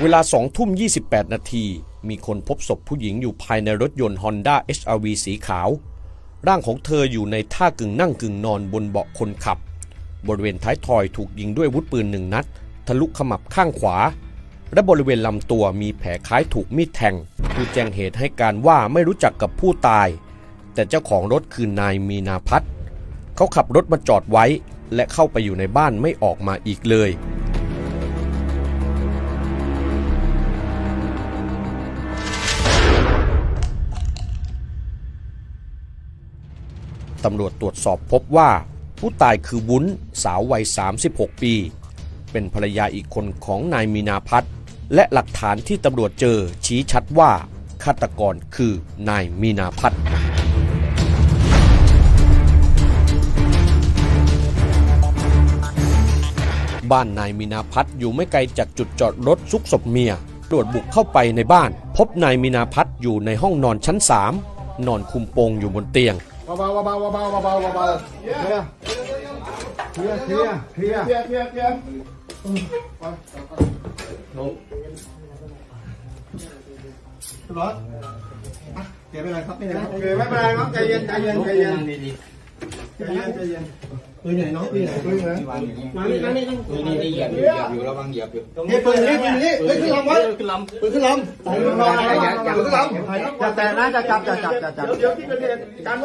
เวลา2ทุ่ม 28 นาที มีคนพบศพผู้หญิงอยู่ภายในรถยนต์ Honda HRV สีขาว ร่างของเธออยู่ในท่ากึ่งนั่งกึ่งนอนบนเบาะคนขับ บริเวณท้ายทอยถูกยิงด้วยวุธปืนหนึ่งนัด ทะลุขมับข้างขวา และบริเวณลำตัวมีแผลคล้ายถูกมีดแทง ผู้แจ้งเหตุให้การว่าไม่รู้จักกับผู้ตาย แต่เจ้าของรถคือนายมีนาพัฒน์เขาขับรถมาจอดไว้ และเข้าไปอยู่ในบ้านไม่ออกมาอีกเลย ตำรวจตรวจสอบพบว่า ผู้ตายคือวุ้นสาววัย 36 ปี เป็นภรรยาอีกคนของนายมีนาพัฒน์และหลักฐานที่ตำรวจเจอชี้ชัดว่าฆาตกรคือนายมีนาพัฒน์บ้านนายมีนาพัฒน์อยู่ไม่ไกลจากจุดจอดรถซุกศพเมียตรวจบุกเข้าไปในบ้าน พบนายมีนาพัฒน์อยู่ในห้องนอนชั้น 3 นอนคุมโปงอยู่บนเตียง เบาๆเบาๆเบาเบาเบาเบาเคลียร์เคลียร์เคลียร์เคลียร์เคลียร์เคลียร์เคลียร์ลงรถเกียร์ไม่เป็นไรครับไม่เป็นไรโอเคไม่เป็นไรครับใจเย็นใจเย็นใจเย็นใจเย็นใจเย็นปืนไหนน้องปืนไหนปืนไหนมานี่มานี่ต้องนี่นี่เหยียบอยู่เหยียบอยู่ระวังเหยียบอยู่นี่ปืนนี่ปืนนี่เฮ้ยขึ้นลำวะปืนขึ้นลำปืนขึ้นลำปืนขึ้นลำอย่าแตะนะจะจับจะจับจะจับเดี๋ยวที่เกิดเหตุกันไว้